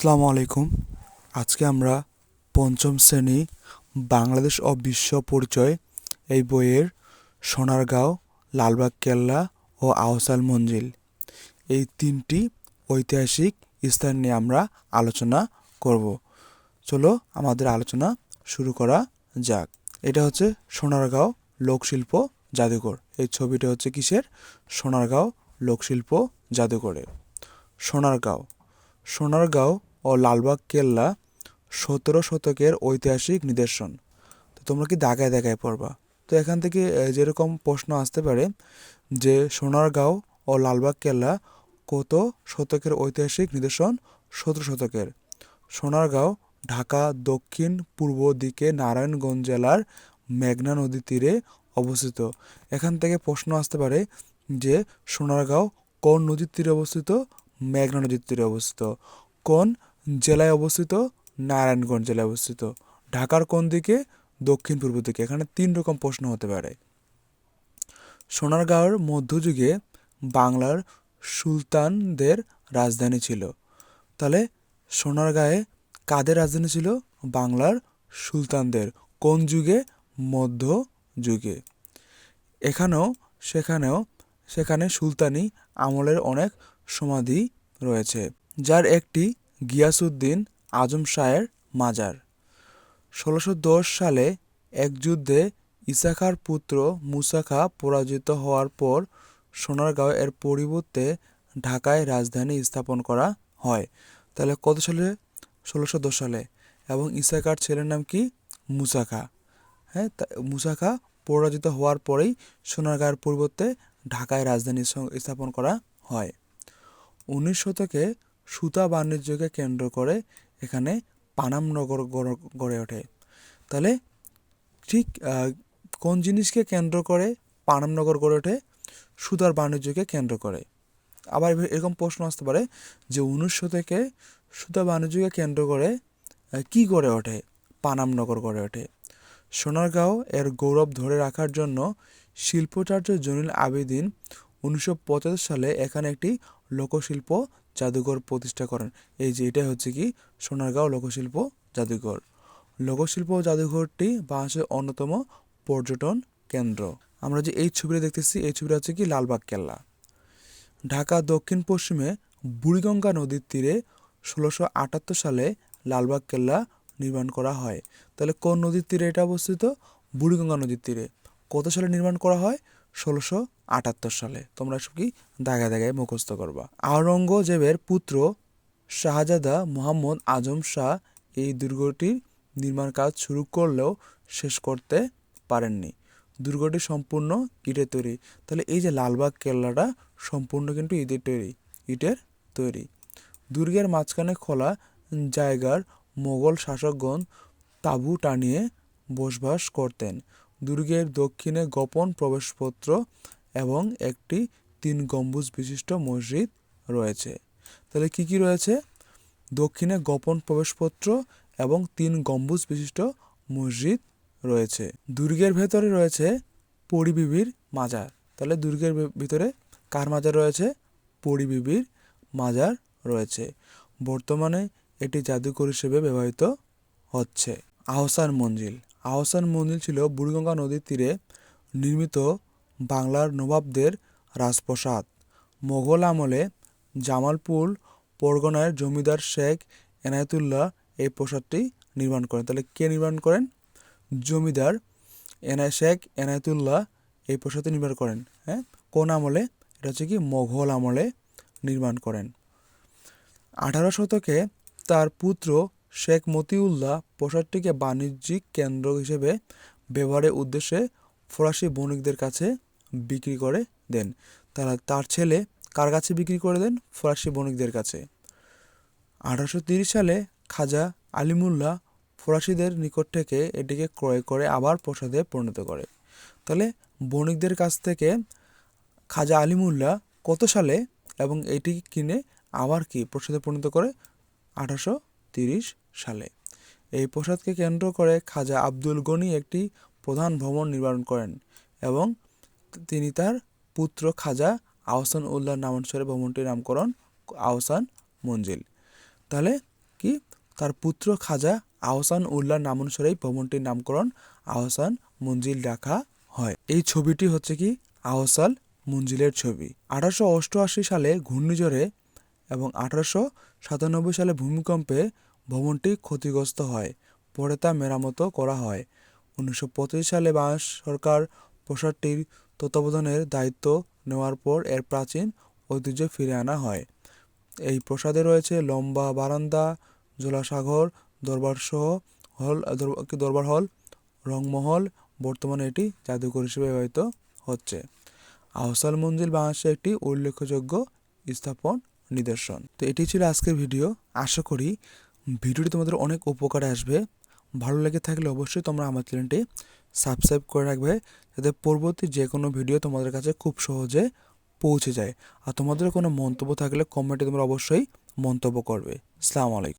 আসসালামু আলাইকুম। আজকে আমরা পঞ্চম শ্রেণি বাংলাদেশ ও বিশ্ব পরিচয় এই বইয়ের সোনারগাঁও, লালবাগ, কেল্লা ও আহসান মঞ্জিল। এই তিনটি ঐতিহাসিক স্থান নিয়ে আমরা আলোচনা করব। চলো আমাদের আলোচনা শুরু করা যাক। এটা হচ্ছে সোনারগাঁও লোকশিল্প জাদুঘর। এই ছবিটা হচ্ছে কিসের? সোনারগাঁও লোকশিল্প জাদুঘরের। সোনারগাঁও। সোনারগাঁও ও লালবাগ কেল্লা সতেরো শতকের ঐতিহাসিক নিদর্শন। তো তোমরা কি দাগায় দাগায় পড়বা? তো এখান থেকে যেরকম প্রশ্ন আসতে পারে যে সোনারগাঁও ও লালবাগ কেল্লা কত শতকের ঐতিহাসিক নিদর্শন? সতেরো শতকের। সোনারগাঁও, ঢাকা, দক্ষিণ, পূর্ব দিকে নারায়ণগঞ্জ জেলার মেঘনা নদীর তীরে অবস্থিত। এখান থেকে প্রশ্ন আসতে পারে যে সোনারগাঁও কোন নদীর তীরে অবস্থিত? মেঘনা নদীর তীরে অবস্থিত। কোন জেলায় অবস্থিত, নারায়ণগঞ্জ জেলায় অবস্থিত। ঢাকার কোন দিকে? দক্ষিণ পূর্ব দিকে। এখানে তিন রকম প্রশ্ন হতে পারে। সোনারগাঁওয়ের মধ্যযুগে বাংলার সুলতানদের রাজধানী ছিল। তাহলে সোনারগাঁয়ে কাদের রাজধানী ছিল? বাংলার সুলতানদের। কোন যুগে? মধ্য যুগে এখানেও, সেখানেও, সেখানে সুলতানি আমলের অনেক সমাধি রয়েছে। যার একটি গিয়াসউদ্দিন আজম শাহের মাজার। ষোলোশো দশ সালে এক যুদ্ধে ইসাখার পুত্র মুসা খা পরাজিত হওয়ার পর সোনারগাঁও এর পরিবর্তে ঢাকায় রাজধানী স্থাপন করা হয়। তাহলে কত সালে? ষোলোশো দশ সালে। এবং ইসাখার ছেলের নাম কি? মুসা খা হ্যাঁ তা- মুসা খা পরাজিত হওয়ার পরেই সোনারগাঁয়ের পরিবর্তে ঢাকায় রাজধানী স্থাপন করা হয়। উনিশ শতকে সুতা বাণিজ্যকে কেন্দ্র করে এখানে পানাম নগর গড়ে ওঠে। তাহলে ঠিক কোন জিনিসকে কেন্দ্র করে পানাম নগর গড়ে ওঠে? সুতার বাণিজ্যকে কেন্দ্র করে। আবার এরকম প্রশ্ন আসতে পারে যে উনিশশো থেকে সুতা বাণিজ্যকে কেন্দ্র করে কি গড়ে ওঠে? পানাম নগর গড়ে ওঠে। সোনারগাঁও এর গৌরব ধরে রাখার জন্য শিল্পাচার্য জলিল আবেদিন উনিশশো পঁচাত্তর সালে এখানে একটি লোকশিল্প জাদুঘর প্রতিষ্ঠা করেন। এই যে এটা হচ্ছে কি? সোনারগাঁও লোকশিল্প জাদুঘর। লোকশিল্প জাদুঘরটি বাংলাদেশের অন্যতম পর্যটন কেন্দ্র। আমরা যে এই ছবিটা দেখতেছি, এই ছবিটা হচ্ছে কি? লালবাগ, কেল্লা। ঢাকা দক্ষিণ পশ্চিমে বুড়িগঙ্গা নদীর তীরে ষোলোশো আটাত্তর সালে লালবাগ, কেল্লা নির্মাণ করা হয়। তাহলে কোন নদীর তীরে এটা অবস্থিত? বুড়িগঙ্গা নদীর তীরে। কত সালে নির্মাণ করা হয়? ষোলোশো আটাত্তর সালে। তোমরা কি দাগায় দাগায় মুখস্থ করবা। আওরঙ্গজেবের পুত্র শাহজাদা মোহাম্মদ আজম শাহ এই দুর্গটির নির্মাণ কাজ শুরু করলেও শেষ করতে পারেননি। দুর্গটি সম্পূর্ণ ইটের তৈরি। তাহলে এই যে লালবাগ কেল্লাটা সম্পূর্ণ কিন্তু ইটের তৈরি ইটের তৈরি। দুর্গের মাঝখানে খোলা জায়গার মোগল শাসকগণ তাঁবু টানিয়ে বসবাস করতেন। দুর্গের দক্ষিণে গোপন প্রবেশপত্র এবং একটি তিন গম্বুজ বিশিষ্ট মসজিদ রয়েছে। তাহলে কি কি রয়েছে? দক্ষিণে গোপন প্রবেশপত্র এবং তিন গম্বুজ বিশিষ্ট মসজিদ রয়েছে। দুর্গের ভেতরে রয়েছে পরিবিবির মাজার। তাহলে দুর্গের ভিতরে কার মাজার রয়েছে? পরিবিবির মাজার রয়েছে। বর্তমানে এটি জাদুঘর হিসেবে ব্যবহৃত হচ্ছে। আহসান মঞ্জিল। আহসান মঞ্জিল ছিল বুড়িগঙ্গা নদীর তীরে নির্মিত বাংলার নবাবদের রাজপ্রাসাদ। মোগল আমলে জামালপুর পরগনার জমিদার শেখ এনায়েতুল্লাহ এই প্রাসাদটি নির্মাণ করেন। তাহলে কে নির্মাণ করেন? জমিদার এনায় শেখ এনায়েতুল্লাহ এই প্রাসাদটি নির্মাণ করেন। হ্যাঁ? কোন আমলে? এটা হচ্ছে কি? মোঘল আমলে নির্মাণ করেন। আঠারো শতকে তার পুত্র শেখ মতিউল্লাহ প্রাসাদটিকে বাণিজ্যিক কেন্দ্র হিসেবে ব্যবহারের উদ্দেশ্যে ফরাসি বণিকদের কাছে বিক্রি করে দেন। তারা তার ছেলে কার কাছে বিক্রি করে দেন? ফরাসি বণিকদের কাছে। আঠারোশো সালে খাজা আলিমুল্লাহ ফরাসিদের নিকট থেকে এটিকে ক্রয় করে আবার প্রসাদে পরিণত করে। তাহলে বণিকদের কাছ থেকে খাজা আলিমুল্লাহ কত সালে এবং এটি কিনে আবার কি প্রসাদে পরিণত করে? আঠারোশো তিরিশ সালে। এই প্রসাদকে কেন্দ্র করে খাজা আব্দুল গনি একটি প্রধান ভবন নির্মাণ করেন এবং তিনি তার পুত্র খাজা আহসান উল্লাহ নামানুসারে ভবনটির নামকরণ আহসান মঞ্জিল। তাহলে কি? তার পুত্র খাজা আহসান উল্লাহ নামানুসারেই ভবনটির নামকরণ আহসান মঞ্জিল রাখা হয়। এই ছবিটি হচ্ছে কি? আহসান মঞ্জিলের ছবি। আঠারোশো অষ্টআশি সালে ঘূর্ণিঝড়ে এবং আঠারোশো সাতানব্বই সালে ভূমিকম্পে ভবনটি ক্ষতিগ্রস্ত হয়। পরে তা মেরামতো করা হয়। উনিশশো পঁচিশ সালে বাংলাদেশ সরকার প্রাসাদটির তত্ত্বাবধানের দায়িত্ব নেওয়ার পর এর প্রাচীন ঐতিহ্য ফিরে আনা হয়। এই প্রাসাদে রয়েছে লম্বা বারান্দা, জলাসাগর, দরবারসহ হল দরবার হল, রংমহল, বর্তমানে এটি জাদুঘর হিসেবে ব্যবহৃত হচ্ছে। আহসান মঞ্জিল বাংলাদেশের একটি উল্লেখযোগ্য স্থাপন নিদর্শন। তো এটি ছিল আজকের ভিডিও। আশা করি ভিডিওটি তোমাদের অনেক উপকারে আসবে। ভালো লেগে থাকলে অবশ্যই তোমরা আমার চ্যানেলটি সাবস্ক্রাইব করে রাখবে, যাতে পরবর্তী যে কোনো ভিডিও তোমাদের কাছে খুব সহজে পৌঁছে যায়। আর তোমাদের কোনো মন্তব্য থাকলে কমেন্টে তোমরা অবশ্যই মন্তব্য করবে। আসসালামু আলাইকুম।